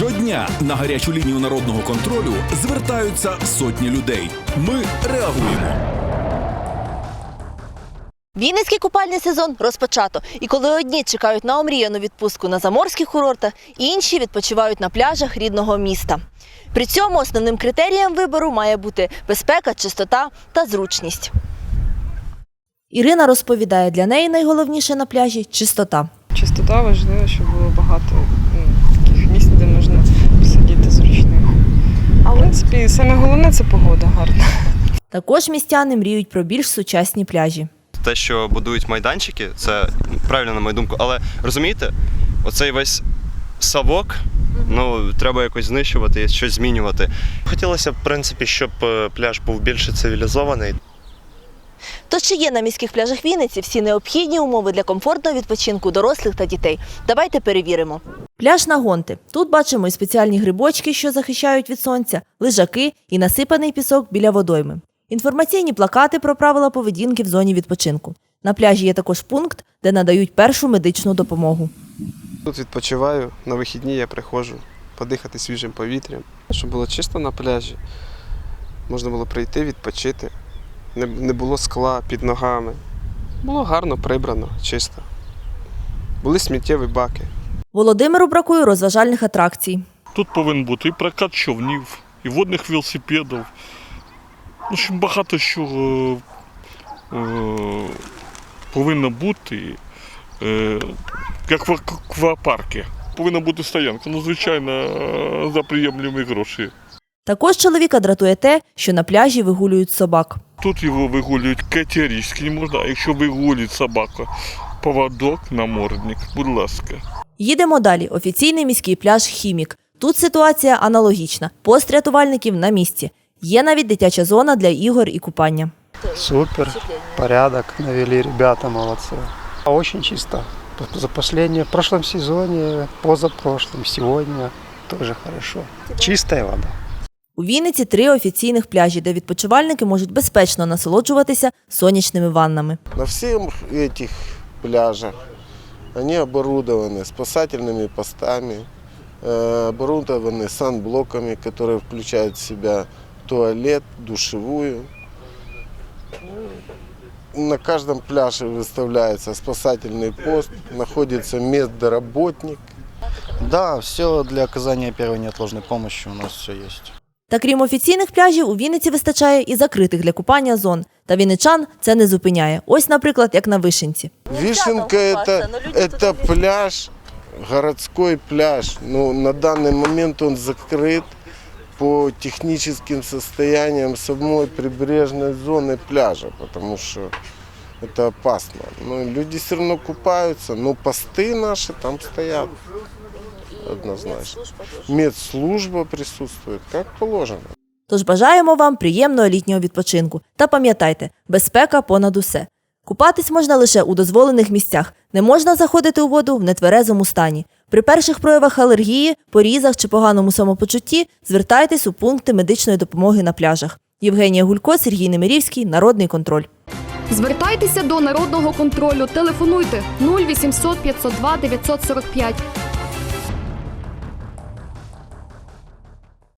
Щодня на гарячу лінію народного контролю звертаються сотні людей. Ми реагуємо. Вінницький купальний сезон розпочато. І коли одні чекають на омріяну відпустку на заморських курортах, інші відпочивають на пляжах рідного міста. При цьому основним критерієм вибору має бути безпека, чистота та зручність. Ірина розповідає, для неї найголовніше на пляжі чистота. Чистота важлива, щоб було багато ну, таких місць, де можна посидіти зручних. В принципі, саме головне це погода гарна. Також містяни мріють про більш сучасні пляжі. те, що будують майданчики, це правильно на мою думку. Але розумієте, оцей весь савок, ну треба якось знищувати, щось змінювати. Хотілося б, в принципі, щоб е, пляж був більше цивілізований. Тож чи є на міських пляжах Вінниці всі необхідні умови для комфортного відпочинку дорослих та дітей? Давайте перевіримо. Пляж на гонти. Тут бачимо і спеціальні грибочки, що захищають від сонця, лежаки і насипаний пісок біля водойми. Інформаційні плакати про правила поведінки в зоні відпочинку. На пляжі є також пункт, де надають першу медичну допомогу. Тут відпочиваю, на вихідні я приходжу подихати свіжим повітрям, щоб було чисто на пляжі. Можна було прийти, відпочити. Не, не було скла під ногами. Було гарно прибрано, чисто. Були сміттєві баки. Володимиру бракує розважальних атракцій. Тут повинен бути і прокат човнів, і водних велосипедів. В общем, багато що е, е, повинно бути, е, як в аквапарку. Повинна бути стоянка, ну, звичайно, е, за приємні гроші. Також чоловіка дратує те, що на пляжі вигулюють собак. Тут його вигулюють категорично не можна, а якщо вигулюють собака, поводок, намордник, будь ласка. Їдемо далі. Офіційний міський пляж Хімік. Тут ситуація аналогічна. Пост рятувальників на місці. Є навіть дитяча зона для ігор і купання. Супер, порядок навели ребята, молодцы. А Очень чисто. За последнее, в прошлом сезоне, позапрошлом, сегодня тоже хорошо. Чистая вода. У Вінниці три офіційних пляжі, де відпочивальники можуть безпечно насолоджуватися сонячними ваннами. На всех этих пляжах они оборудованы спасательными постами, э, оборудованы санблоками, которые включают в себя туалет, душевую. На каждом пляже выставляется спасательный пост, находится медработник. Да, все для оказания первой неотложной помощи у нас все есть. Та крім офіційних пляжів, у Вінниці вистачає і закритих для купання зон. Та вінничан це не зупиняє. Ось, наприклад, як на Вишенці. Вишенка это, это пляж, городской пляж. Но на данный момент он закрыт по техническим состояниям самой прибрежной зоны пляжа, потому что это опасно. Но люди все равно купаются, но посты наши там стоят. Однозначно. Медслужба присутствует, как положено. Тож бажаємо вам приємного літнього відпочинку. Та пам'ятайте, безпека понад усе. Купатись можна лише у дозволених місцях. Не можна заходити у воду в нетверезому стані. При перших проявах алергії, порізах чи поганому самопочутті звертайтесь у пункти медичної допомоги на пляжах. Євгенія Гулько, Сергій Немирівський, Народний контроль. Звертайтеся до народного контролю. Телефонуйте 0800 502 945